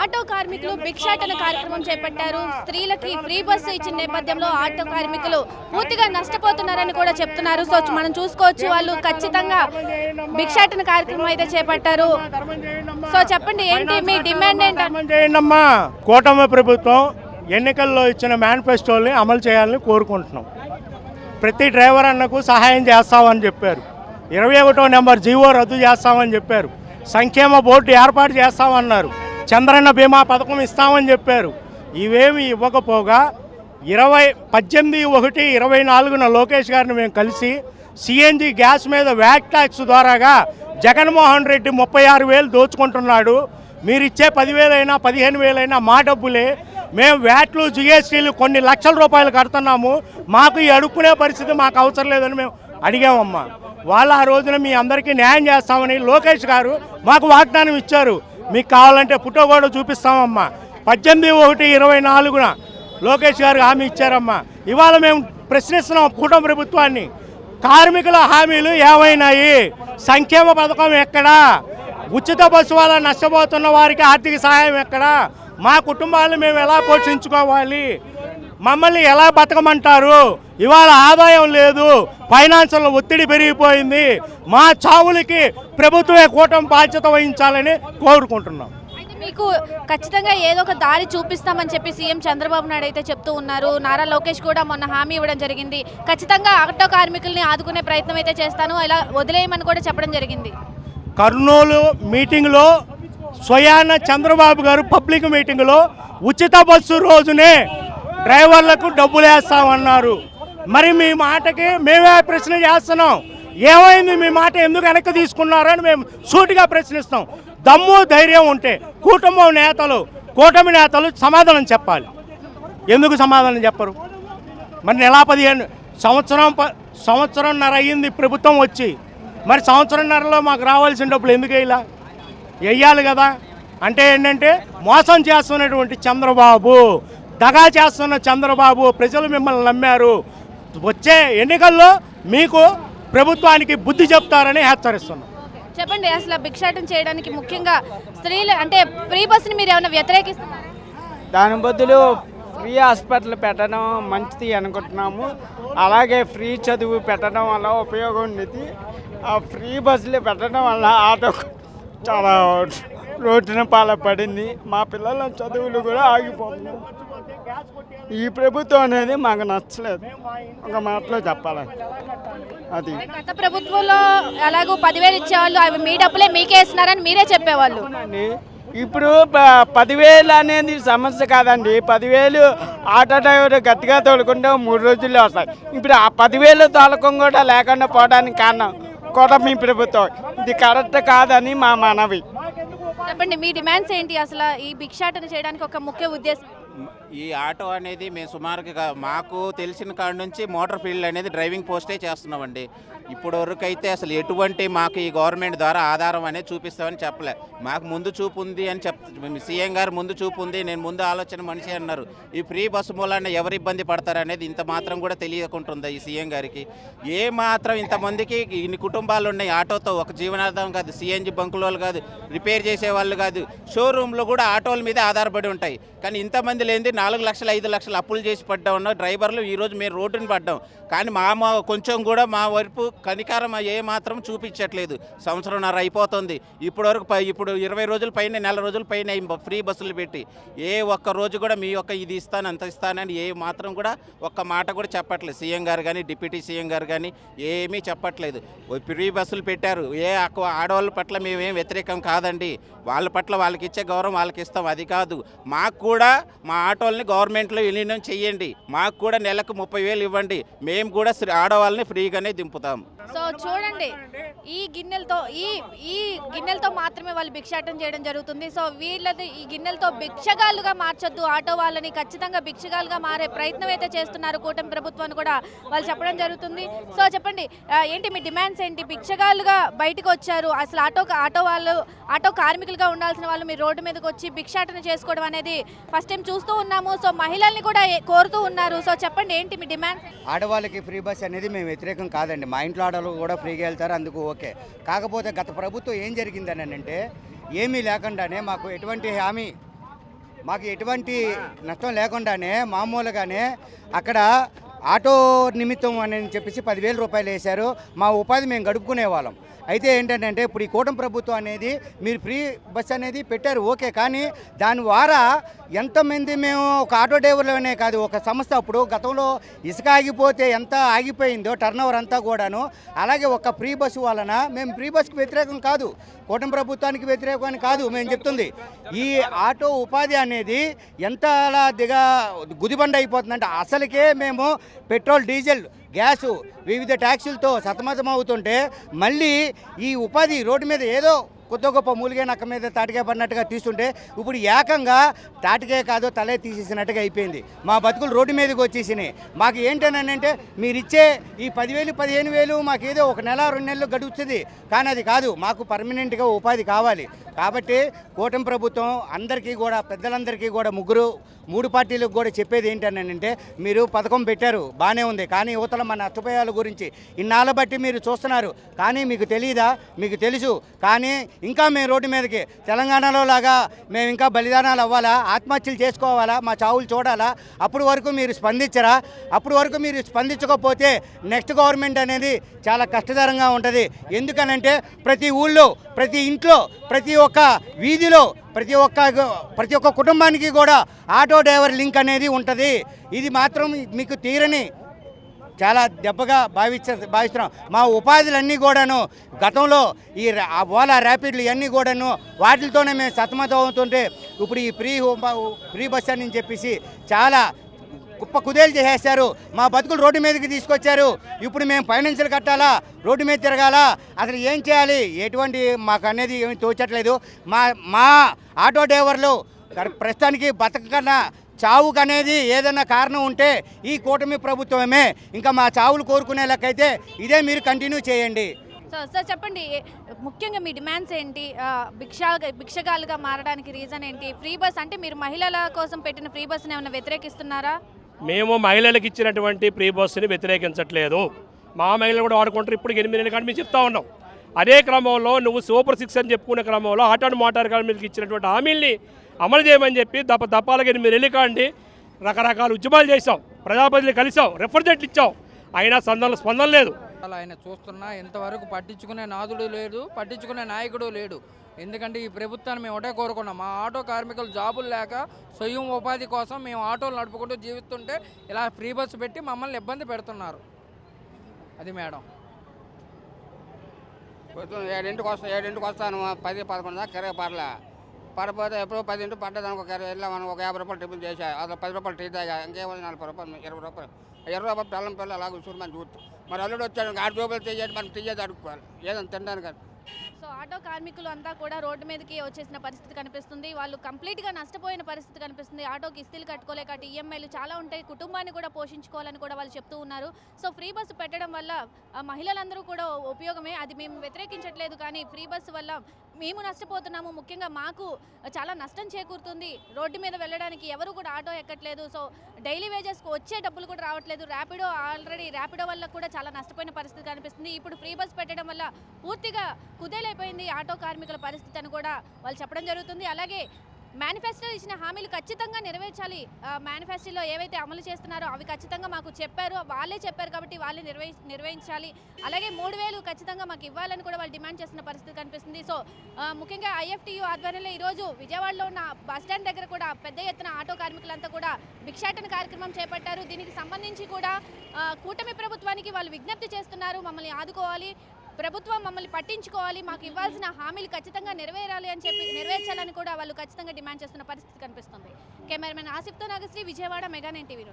Auto కార్మికులు భిక్షాటన కార్యక్రమం చేపట్టారు. స్త్రీలకి ఫ్రీ బస్సు ఇచ్చిన నేపథ్యంలో ఆటో కార్మికులు పూర్తిగా నష్టపోతున్నారని కూడా చెప్తున్నారు. సో మనం చూసుకోవచ్చు వాళ్ళు ఖచ్చితంగా భిక్షాటన కార్యక్రమం అయితే చేపట్టారు. సో చెప్పండి ఏంటి మీ డిమాండ్ ఏంటి? కూటమి ప్రభుత్వం ఎన్నికల్లో ఇచ్చిన మేనిఫెస్టోని అమలు చేయాలని కోరుకుంటున్నాం. ప్రతి డ్రైవర్ అన్నకు సహాయం చేస్తామని చెప్పారు. ఇరవై ఒకటో నెంబర్ జీవో రద్దు చేస్తామని చెప్పారు. సంక్షేమ బోర్డు ఏర్పాటు చేస్తామన్నారు. చంద్రన్న బీమా పథకం ఇస్తామని చెప్పారు. ఇవేమి ఇవ్వకపోగా ఇరవై పద్దెనిమిది ఒకటి ఇరవై నాలుగున లోకేష్ గారిని మేము కలిసి సిఎన్జి గ్యాస్ మీద వ్యాట్ ట్యాక్స్ ద్వారాగా జగన్మోహన్ రెడ్డి ముప్పై ఆరు వేలు దోచుకుంటున్నాడు. మీరు ఇచ్చే పదివేలైనా పదిహేను వేలైనా మా డబ్బులే. మేము వ్యాట్లు జిఎస్టీలు కొన్ని లక్షల రూపాయలు కడుతున్నాము. మాకు ఈ అడుక్కునే పరిస్థితి మాకు అవసరం లేదని మేము అడిగామమ్మా. వాళ్ళు ఆ రోజున మీ అందరికీ న్యాయం చేస్తామని లోకేష్ గారు మాకు వాగ్దానం ఇచ్చారు. మీకు కావాలంటే ఫోటో కూడా చూపిస్తామమ్మా. పద్దెనిమిది ఒకటి ఇరవై నాలుగున లోకేష్ గారు హామీ ఇచ్చారమ్మా. ఇవాళ మేము ప్రశ్నిస్తున్నాం కూటమి ప్రభుత్వాన్ని. కార్మికుల హామీలు ఏమైనాయి? సంక్షేమ పథకం ఎక్కడా? ఉచిత బస్సు వల్ల నష్టపోతున్న వారికి ఆర్థిక సహాయం ఎక్కడ? మా కుటుంబాలను మేము ఎలా పోషించుకోవాలి? మమ్మల్ని ఎలా బతకమంటారు? ఇవాళ ఆదాయం లేదు ఫైనాన్షియల్ ఒత్తిడి పెరిగిపోయింది. మా చావులకి ప్రభుత్వమే కూటమి బాధ్యత వహించాలని కోరుకుంటున్నాం. మీకు ఖచ్చితంగా ఏదో ఒక దారి చూపిస్తామని చెప్పి సీఎం చంద్రబాబు నాయుడు అయితే చెప్తూ ఉన్నారు. నారా లోకేష్ కూడా మొన్న హామీ ఇవ్వడం జరిగింది. ఖచ్చితంగా ఆటో కార్మికుల్ని ఆదుకునే ప్రయత్నం అయితే చేస్తాను. ఇలా వదిలేయమని కూడా చెప్పడం జరిగింది. కర్నూలు మీటింగ్లో స్వయాన చంద్రబాబు గారు పబ్లిక్ మీటింగ్లో ఉచిత బస్సు రోజునే డ్రైవర్లకు డబ్బులు వేస్తామన్నారు. మరి మీ మాటకి మేమే ప్రశ్న చేస్తున్నాం. ఏమైంది మీ మాట? ఎందుకు వెనక్కి తీసుకున్నారని మేము సూటిగా ప్రశ్నిస్తాం. దమ్ము ధైర్యం ఉంటే కుటుంబం నేతలు కూటమి నేతలు సమాధానం చెప్పాలి. ఎందుకు సమాధానం చెప్పరు? మరి నెల పదిహేను సంవత్సరం ప సంవత్సరంన్నర అయ్యింది ప్రభుత్వం వచ్చి. మరి సంవత్సరంన్నరలో మాకు రావాల్సిన డబ్బులు ఎందుకు వేయాల వెయ్యాలి కదా. అంటే ఏంటంటే మోసం చేస్తున్నటువంటి చంద్రబాబు దగా చేస్తున్న చంద్రబాబు ప్రజలు మిమ్మల్ని నమ్మారు. వచ్చే ఎన్నికల్లో మీకు ప్రభుత్వానికి బుద్ధి చెప్తారని హెచ్చరిస్తున్నాం. చెప్పండి అసలు భిక్షాటన చేయడానికి ముఖ్యంగా స్త్రీలు అంటే ఫ్రీ బస్సుని మీరు ఏమైనా వ్యతిరేకిస్తున్నారా? దాని బదులు ఫ్రీ హాస్పిటల్ పెట్టడం మంచిది అనుకుంటున్నాము. అలాగే ఫ్రీ చదువు పెట్టడం వల్ల ఉపయోగం ఉండేది ఆ ఫ్రీ బస్సులు పెట్టడం వల్ల ఆటో చాలా రోడ్డున పాల పడింది మా పిల్లల చదువులు కూడా ఆగిపోతున్నాయి. ఈ ప్రభుత్వం అనేది మాకు నచ్చలేదు. ఒక మాటలో చెప్పాలి అది. గత ప్రభుత్వంలో ఎలాగో పదివేలు ఇచ్చేవాళ్ళు అవి మీ డబ్బులే మీకే ఇస్తున్నారని మీరే చెప్పేవాళ్ళు. ఇప్పుడు పదివేలు అనేది సమస్య కాదండి. పదివేలు ఆటో డ్రైవర్ గట్టిగా తోలుకుంటే మూడు రోజుల్లో వస్తాయి. ఇప్పుడు ఆ పదివేలు తోలకం కూడా లేకుండా పోవడానికి కారణం కూడా మీ ప్రభుత్వం. ఇది కరెక్ట్ కాదని మా మనవి. చెప్పండి మీ డిమాండ్స్ ఏంటి? అసలు ఈ భిక్షాటన చేయడానికి ఒక ముఖ్య ఉద్దేశం ఈ ఆటో అనేది మేము సుమారుగా మాకు తెలిసిన కాడ నుంచి మోటార్ ఫీల్డ్ అనేది డ్రైవింగ్ పోస్టే చేస్తున్నామండి. ఇప్పుడు వరకు అయితే అసలు ఎటువంటి మాకు ఈ గవర్నమెంట్ ద్వారా ఆధారం అనేది చూపిస్తామని చెప్పలే. మాకు ముందు చూపు ఉంది అని చెప్ సీఎం గారు ముందు చూపు ఉంది నేను ముందు ఆలోచన మనిషి అన్నారు. ఈ ఫ్రీ బస్సు మూలాన ఎవరు ఇబ్బంది పడతారు అనేది ఇంత మాత్రం కూడా తెలియకుంటుందా ఈ సీఎం గారికి? ఏ మాత్రం ఇంతమందికి ఇన్ని కుటుంబాలు ఉన్నాయి ఆటోతో ఒక జీవనాధారం కాదు సిఎన్జి బంకుల వాళ్ళు కాదు రిపేర్ చేసే వాళ్ళు కాదు షోరూంలో కూడా ఆటోల మీద ఆధారపడి ఉంటాయి. కానీ ఇంతమంది లేనిది నాలుగు లక్షలు ఐదు లక్షలు అప్పులు చేసి పడ్డా ఉన్న డ్రైవర్లు ఈరోజు మేము రోడ్డుని పడ్డాం. కానీ మా మా కొంచెం కూడా మా వైపు కనికారం ఏ మాత్రం చూపించట్లేదు. సంవత్సరంన్నర అయిపోతుంది. ఇప్పటి వరకు పై- ఇప్పుడు ఇరవై రోజుల పైన నెల రోజుల పైన ఫ్రీ బస్సులు పెట్టి ఏ ఒక్క రోజు కూడా మీ యొక్క ఇది ఇస్తాను అంత ఇస్తానని ఏ మాత్రం కూడా ఒక్క మాట కూడా చెప్పట్లేదు. సీఎం గారు కానీ డిప్యూటీ సీఎం గారు కానీ ఏమీ చెప్పట్లేదు. ఫ్రీ బస్సులు పెట్టారు. ఏ ఆడవాళ్ళ పట్ల మేమేం వ్యతిరేకం కాదండి. వాళ్ళ పట్ల వాళ్ళకి ఇచ్చే గౌరవం వాళ్ళకి ఇస్తాం. అది కాదు. మాకు కూడా మా ఆటోల్ని గవర్నమెంట్లో విలీనం చేయండి మాకు కూడా నెలకు ముప్పై వేలు ఇవ్వండి. మేము కూడా ఆడవాళ్ళని ఫ్రీగానే దింపుతాం. సో చూడండి ఈ గిన్నెలతో ఈ ఈ గిన్నెలతో మాత్రమే వాళ్ళు భిక్షాటం చేయడం జరుగుతుంది. సో వీళ్ళది ఈ గిన్నెలతో భిక్షగాళ్ళుగా మార్చొద్దు. ఆటో వాళ్ళని ఖచ్చితంగా భిక్షగాలుగా మారే ప్రయత్నం అయితే చేస్తున్నారు కూటమి ప్రభుత్వాన్ని కూడా వాళ్ళు చెప్పడం జరుగుతుంది. సో చెప్పండి ఏంటి మీ డిమాండ్స్ ఏంటి? భిక్షగాళ్ళుగా బయటకు వచ్చారు. అసలు ఆటో ఆటో వాళ్ళు ఆటో కార్మికులుగా ఉండాల్సిన వాళ్ళు మీరు రోడ్డు మీదకి వచ్చి భిక్షాటన చేసుకోవడం అనేది ఫస్ట్ టైం చూస్తూ ఉన్నాము. సో మహిళల్ని కూడా కోరుతూ ఉన్నారు. సో చెప్పండి ఏంటి మీ డిమాండ్ ఆడవాళ్ళకి ఫ్రీ బస్ అనేది మేము వ్యతిరేకం కాదండి. మా ఇంట్లో ఆడవాళ్ళు కూడా ఫ్రీగా వెళ్తారు అందుకు ఓకే. కాకపోతే గత ప్రభుత్వం ఏం జరిగిందని అంటే ఏమీ లేకుండానే మాకు ఎటువంటి హామీ మాకు ఎటువంటి నష్టం లేకుండానే మామూలుగానే అక్కడ ఆటో నిమిత్తం అని చెప్పేసి పదివేల రూపాయలు వేశారు. మా ఉపాధి మేము గడుపుకునే వాళ్ళం. అయితే ఏంటంటే ఇప్పుడు ఈ కూటమి ప్రభుత్వం అనేది మీరు ఫ్రీ బస్ అనేది పెట్టారు ఓకే. కానీ దాని ద్వారా ఎంతమంది మేము ఒక ఆటో డ్రైవర్లోనే కాదు ఒక సంస్థ అప్పుడు గతంలో ఇసుక ఆగిపోతే ఎంత ఆగిపోయిందో టర్న్ ఓవర్ అంతా కూడాను అలాగే ఒక ఫ్రీ బస్సు వలన మేము ఫ్రీ బస్కి వ్యతిరేకం కాదు. కూటమి ప్రభుత్వానికి వ్యతిరేకం కాదు మేము చెప్తుంది. ఈ ఆటో ఉపాధి అనేది ఎంత అలా దిగా గుదిబండ అయిపోతుందంటే అసలుకే మేము పెట్రోల్ డీజిల్ గ్యాసు వివిధ ట్యాక్సులతో సతమతం అవుతుంటే మళ్ళీ ఈ ఉపాధి రోడ్డు మీద ఏదో కొత్త గొప్ప మూలిగే నక్క మీద తాటికాయ పడినట్టుగా తీస్తుంటే ఇప్పుడు ఏకంగా తాటికాయ కాదో తలే తీసేసినట్టుగా అయిపోయింది. మా బతుకులు రోడ్డు మీదకి వచ్చేసినాయి. మాకు ఏంటనంటే మీరు ఇచ్చే ఈ పదివేలు పదిహేను వేలు మాకు ఏదో ఒక నెల రెండు నెలలు గడుస్తుంది. కానీ అది కాదు మాకు పర్మనెంట్గా ఉపాధి కావాలి. కాబట్టి కూటమి ప్రభుత్వం అందరికీ కూడా పెద్దలందరికీ కూడా ముగ్గురు మూడు పార్టీలకు కూడా చెప్పేది ఏంటనంటే మీరు పథకం పెట్టారు బాగానే ఉంది. కానీ యువతల మన నష్టపోయాల గురించి ఇన్నాళ్ళ బట్టి మీరు చూస్తున్నారు. కానీ మీకు తెలియదా మీకు తెలుసు. కానీ ఇంకా మేము రోడ్డు మీదకి తెలంగాణలో లాగా మేము ఇంకా బలిదానాలు అవ్వాలా ఆత్మహత్యలు చేసుకోవాలా మా చావులు చూడాలా? అప్పుడు వరకు మీరు స్పందించరా? అప్పుడు వరకు మీరు స్పందించకపోతే నెక్స్ట్ గవర్నమెంట్ అనేది చాలా కష్టతరంగా ఉంటుంది. ఎందుకనంటే ప్రతి ఊళ్ళో ప్రతి ఇంట్లో ప్రతి ఒక్క వీధిలో ప్రతి ఒక్క ప్రతి ఒక్క కుటుంబానికి కూడా ఆటో డ్రైవర్ లింక్ అనేది ఉంటుంది. ఇది మాత్రం మీకు తీరని చాలా దెబ్బగా భావించ భావిస్తున్నాం. మా ఉపాధులన్నీ కూడాను గతంలో ఈ ఓలా ర్యాపిడ్లు ఇవన్నీ కూడాను వాటితోనే మేము సతమతం అవుతుంటే ఇప్పుడు ఈ ఫ్రీ హోమ్- ఫ్రీ బస్ అని చెప్పేసి చాలా కుప్ప కుదేలు చేసేస్తారు మా బతుకులు రోడ్డు మీదకి తీసుకొచ్చారు. ఇప్పుడు మేము ఫైనాన్షియల్ కట్టాలా? రోడ్డు మీద తిరగాలా? అసలు ఏం చేయాలి? ఎటువంటి మాకు అనేది ఏమి తోచట్లేదు. మా మా ఆటో డ్రైవర్లు ప్రస్తుతానికి బతకన్నా చావుకు అనేది ఏదైనా కారణం ఉంటే ఈ కూటమి ప్రభుత్వమే. ఇంకా మా చావులు కోరుకునే లెక్కైతే ఇదే మీరు కంటిన్యూ చేయండి. సో సార్ చెప్పండి ముఖ్యంగా మీ డిమాండ్స్ ఏంటి? భిక్షా భిక్షగాలుగా మారడానికి రీజన్ ఏంటి? ఫ్రీ బస్ అంటే మీరు మహిళల కోసం పెట్టిన ఫ్రీ బస్ని ఏమైనా వ్యతిరేకిస్తున్నారా? మేము మహిళలకు ఇచ్చినటువంటి ప్రీ బస్సుని వ్యతిరేకించట్లేదు. మా మహిళలు కూడా వాడుకుంటారు ఇప్పుడు ఎనిమిది నెలలు కానీ మేము చెప్తా ఉన్నాం. అదే క్రమంలో నువ్వు సూపర్ సిక్స్ అని చెప్పుకునే క్రమంలో ఆటో అండ్ మోటార్ కార్మికులకు ఇచ్చినటువంటి హామీల్ని అమలు చేయమని చెప్పి దప్ప దప్పాలకు ఎనిమిది నెలలు కాండి రకరకాల ఉద్యమాలు చేసాం ప్రజాప్రతినిధులు కలిసాం రిఫ్రిజరేట్లు ఇచ్చాం. అయినా స్పందన స్పందన లేదు. అలా ఆయన చూస్తున్నా ఇంతవరకు పట్టించుకునే నాదుడు లేడు పట్టించుకునే నాయకుడు లేడు. ఎందుకంటే ఈ ప్రభుత్వాన్ని మేము ఒకటే కోరుకున్నాం. మా ఆటో కార్మికులు జాబులు లేక స్వయం ఉపాధి కోసం మేము ఆటోలు నడుపుకుంటూ జీవిస్తుంటే ఇలా ఫ్రీ బస్సు పెట్టి మమ్మల్ని ఇబ్బంది పెడుతున్నారు. అది మేడం. ఏడింటికి వస్తాను ఏడింటికి వస్తాను. పది పదకొండు దాకా కిరాయి పడలే పడిపోతే ఎప్పుడో పదింటి పడ్డదానికి ఒక వెళ్ళామని ఒక యాభై రూపాయలు టిఫిన్ చేసా అది పది రూపాయలు టీ తాగా ఇంకేమైనా నలభై రూపాయలు ఇరవై రూపాయలు. ఇరవై రూపాయలు పిల్లల పిల్లలు అలాగే మనం చూస్తాం. మరి అల్లుడు వచ్చాడు ఆరు రూపాయలు చెయ్యాలి మనం తీయేది అడుక్కోవాలి? ఏదైనా తినడానికి సో ఆటో కార్మికులు అంతా కూడా రోడ్డు మీదకి వచ్చేసిన పరిస్థితి కనిపిస్తుంది. వాళ్ళు కంప్లీట్గా నష్టపోయిన పరిస్థితి కనిపిస్తుంది. ఆటోకి ఇస్తీలు కట్టుకోలేక అటు ఈఎంఐలు చాలా ఉంటాయి. కుటుంబాన్ని కూడా పోషించుకోవాలని కూడా వాళ్ళు చెప్తూ ఉన్నారు. సో ఫ్రీ బస్సు పెట్టడం వల్ల ఆ, మహిళలందరూ కూడా ఉపయోగమే. అది మేము వ్యతిరేకించట్లేదు కానీ ఫ్రీ బస్సు వల్ల మేము నష్టపోతున్నాము. ముఖ్యంగా మాకు చాలా నష్టం చేకూరుతుంది. రోడ్డు మీద వెళ్ళడానికి ఎవరు కూడా ఆటో ఎక్కట్లేదు. సో డైలీ వేజెస్కి వచ్చే డబ్బులు కూడా రావట్లేదు. ర్యాపిడో ఆల్రెడీ ర్యాపిడో వల్ల కూడా చాలా నష్టపోయిన పరిస్థితి కనిపిస్తుంది. ఇప్పుడు ఫ్రీ బస్ పెట్టడం వల్ల పూర్తిగా అయిపోయింది ఆటో కార్మికుల పరిస్థితి అని కూడా వాళ్ళు చెప్పడం జరుగుతుంది. అలాగే మేనిఫెస్టోలో ఇచ్చిన హామీలు ఖచ్చితంగా నెరవేర్చాలి. మేనిఫెస్టోలో ఏవైతే అమలు చేస్తున్నారో అవి ఖచ్చితంగా మాకు చెప్పారు. వాళ్ళే చెప్పారు కాబట్టి వాళ్ళే నిర్వహి నిర్వహించాలి. అలాగే మూడు వేలు ఖచ్చితంగా మాకు ఇవ్వాలని కూడా వాళ్ళు డిమాండ్ చేస్తున్న పరిస్థితి కనిపిస్తుంది. సో ముఖ్యంగా ఐఎఫ్టియు ఆధ్వర్యంలో ఈరోజు విజయవాడలో ఉన్న బస్ స్టాండ్ దగ్గర కూడా పెద్ద ఎత్తున ఆటో కార్మికులంతా కూడా భిక్షాటన కార్యక్రమం చేపట్టారు. దీనికి సంబంధించి కూడా కూటమి ప్రభుత్వానికి వాళ్ళు విజ్ఞప్తి చేస్తున్నారు. మమ్మల్ని ఆదుకోవాలి. ప్రభుత్వం మమ్మల్ని పట్టించుకోవాలి మాకు ఇవ్వాల్సిన హామీలు ఖచ్చితంగా నెరవేరాలి అని చెప్పి నెరవేర్చాలని కూడా వాళ్ళు ఖచ్చితంగా డిమాండ్ చేస్తున్న పరిస్థితి కనిపిస్తుంది. Cameraman ఆసిఫ్తో Nagasri Vijayawada mega nine TV